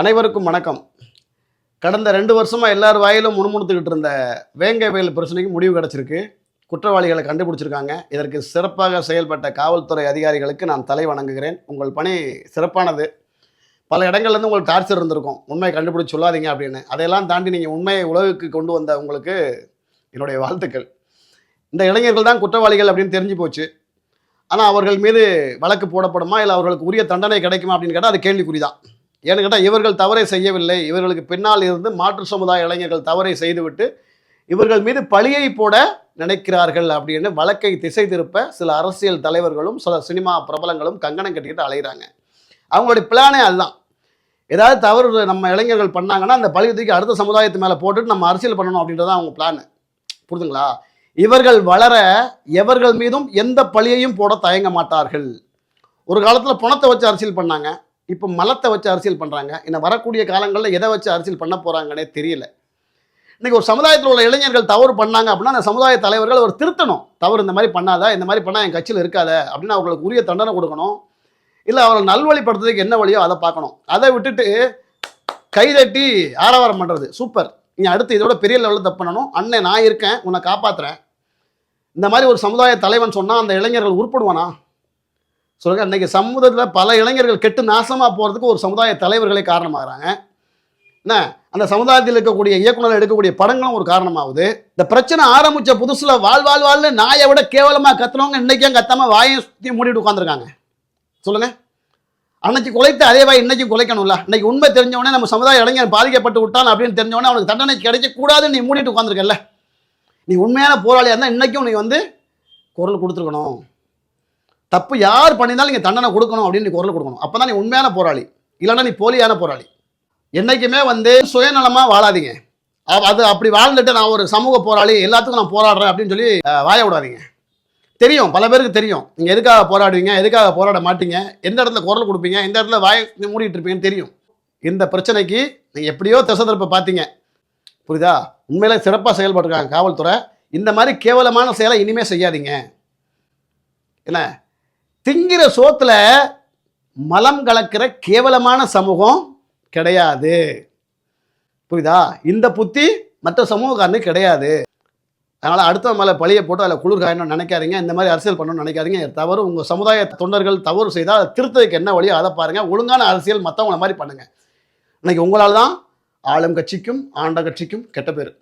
அனைவருக்கும் வணக்கம். கடந்த ரெண்டு வருஷமாக எல்லார் வாயிலும் முணுமுணுத்துக்கிட்டு இருந்த வேங்கை வயல் பிரச்சனைக்கு முடிவு கிடச்சிருக்கு. குற்றவாளிகளை கண்டுபிடிச்சிருக்காங்க. இதற்கு சிறப்பாக செயல்பட்ட காவல்துறை அதிகாரிகளுக்கு நான் தலை வணங்குகிறேன். உங்கள் பணி சிறப்பானது. பல இடங்கள்லேருந்து உங்களுக்கு டார்ச்சர் இருந்திருக்கும். உண்மையை கண்டுபிடிச்சி சொல்லாதீங்க அப்படின்னு. அதையெல்லாம் தாண்டி நீங்கள் உண்மையை உலகுக்கு கொண்டு வந்த உங்களுக்கு என்னுடைய வாழ்த்துக்கள். இந்த இளைஞர்கள் தான் குற்றவாளிகள் அப்படின்னு தெரிஞ்சு போச்சு. ஆனால் அவர்கள் மீது வழக்கு போடப்படுமா? இல்லை அவர்களுக்கு உரிய தண்டனை கிடைக்குமா அப்படின்னு கேட்டால் அது கேள்விக்குறி தான் ஏன்னு கேட்டால் இவர்கள் தவறை செய்யவில்லை. இவர்களுக்கு பின்னால் இருந்து மாற்று சமுதாய இளைஞர்கள் தவறை செய்துவிட்டு இவர்கள் மீது பழியை போட நினைக்கிறார்கள் அப்படின்னு வழக்கை திசை திருப்ப சில அரசியல் தலைவர்களும் சில சினிமா பிரபலங்களும் கங்கணம் கட்டிக்கிட்டு அலைகிறாங்க அவங்களுடைய பிளானே அதுதான். ஏதாவது தவறு நம்ம இளைஞர்கள் பண்ணாங்கன்னா அந்த பழி தூக்கி அடுத்த சமுதாயத்து மேலே போட்டுட்டு நம்ம அரசியல் பண்ணணும் அப்படின்றது தான் அவங்க பிளான். புரிதுங்களா இவர்கள் வளர எவர்கள் மீதும் எந்த பழியையும் போட தயங்க மாட்டார்கள். ஒரு காலத்தில் பணத்தை வச்சு அரசியல் பண்ணாங்க. இப்போ மலத்தை வச்சு அரசியல் பண்ணுறாங்க இன்னும் வரக்கூடிய காலங்களில் எதை வச்சு அரசியல் பண்ண போகிறாங்கன்னே தெரியல. இன்றைக்கி ஒரு சமுதாயத்தில் உள்ள இளைஞர்கள் தவறு பண்ணாங்க அப்படின்னா அந்த சமுதாய தலைவர்கள் அவர் திருத்தணும். தவறு இந்த மாதிரி பண்ணாத இந்த மாதிரி பண்ணால் என் கட்சியில் இருக்காத அப்படின்னு அவர்களுக்கு உரிய தண்டனை கொடுக்கணும். இல்லை அவரை நல்வழிப்படுத்துறதுக்கு என்ன வழியோ அதை பார்க்கணும். அதை விட்டுட்டு கைதட்டி ஆரவாரம் பண்ணுறது சூப்பர். நீ அடுத்து இதோட பெரிய லெவலில் தப்பு பண்ணணும். அண்ணன் நான் இருக்கேன். உன்னை காப்பாற்றுறேன் இந்த மாதிரி ஒரு சமுதாய தலைவன் சொன்னால் அந்த இளைஞர்கள் உருப்படுவானா? சொல்லுங்க இன்னைக்கு சமூகத்தில் பல இளைஞர்கள் கெட்டு நாசமாக போகிறதுக்கு ஒரு சமுதாய தலைவர்களே காரணமாகறாங்க. என்ன? அந்த சமுதாயத்தில் இருக்கக்கூடிய இயக்குநர்கள் எடுக்கக்கூடிய படங்களும் ஒரு காரணமாகுது. இந்த பிரச்சனை ஆரம்பித்த புதுசில் வாழ் வாழ் வாழ்னு நாயை விட கேவலமாக கத்துனவங்க இன்னைக்கும் கத்தாமல் வாயை சுற்றி மூடிட்டு உட்காந்துருக்காங்க சொல்லுங்க. அன்னைக்கு குலைத்து அதே வாய் இன்னைக்கு குலைக்கணும்ல? இன்னைக்கு உண்மை தெரிஞ்சவொடனே நம்ம சமுதாய இளைஞர் பாதிக்கப்பட்டு விட்டான் அப்படின்னு தெரிஞ்சவொடனே அவனுக்கு தண்டனை கிடைக்கக்கூடாதுன்னு நீ மூடிட்டு உட்காந்துருக்கல நீ உண்மையான போராளியாக இருந்தால் இன்றைக்கும் நீ வந்து குரல் கொடுத்துருக்கணும். தப்பு யார் பண்ணியிருந்தாலும் நீங்கள் தண்டனை கொடுக்கணும் அப்படின்னு நீ குரல் கொடுக்கணும். அப்போ தான் நீ உண்மையான போராளி. இல்லைன்னா நீ போலியான போராளி. என்றைக்குமே வந்து சுயநலமாக வாழாதீங்க. அது அப்படி வாழ்ந்துட்டு நான் ஒரு சமூக போராளி எல்லாத்துக்கும் நான் போராடுறேன் அப்படின்னு சொல்லி வாய விடாதீங்க. தெரியும் பல பேருக்கு தெரியும். நீங்கள் எதுக்காக போராடுவீங்க எதுக்காக போராட மாட்டீங்க எந்த இடத்துல குரல் கொடுப்பீங்க எந்த இடத்துல வாய் மூடிட்டு இருப்பீங்கன்னு தெரியும். இந்த பிரச்சனைக்கு நீங்கள் எப்படியோ திசை திருப்ப பார்த்தீங்க புரியுதா? உண்மையில சிறப்பாக செயல்பட்டுருக்காங்க காவல்துறை. இந்த மாதிரி கேவலமான செயலை இனிமே செய்யாதீங்க. என்ன? திங்கிற சோத்துல மலம் கலக்கிற கேவலமான சமூகம் கிடையாது. புரியுதா? இந்த புத்தி மற்ற சமூகக்காரனுக்கு கிடையாது. அதனால் அடுத்த மேலே பழியை போட்டு அதில் குளிர் காயணும்னு நினைக்காதீங்க. இந்த மாதிரி அரசியல் பண்ணணும்னு நினைக்காதீங்க. தவறு. உங்கள் சமுதாய தொண்டர்கள் தவறு செய்தால் அதை திருத்ததுக்கு என்ன வழியோ அதை பாருங்கள் ஒழுங்கான அரசியல் மற்றவங்கள மாதிரி பண்ணுங்கள் இன்றைக்கி உங்களால் தான் ஆளும் கட்சிக்கும் ஆண்ட கட்சிக்கும் கெட்ட பேர்.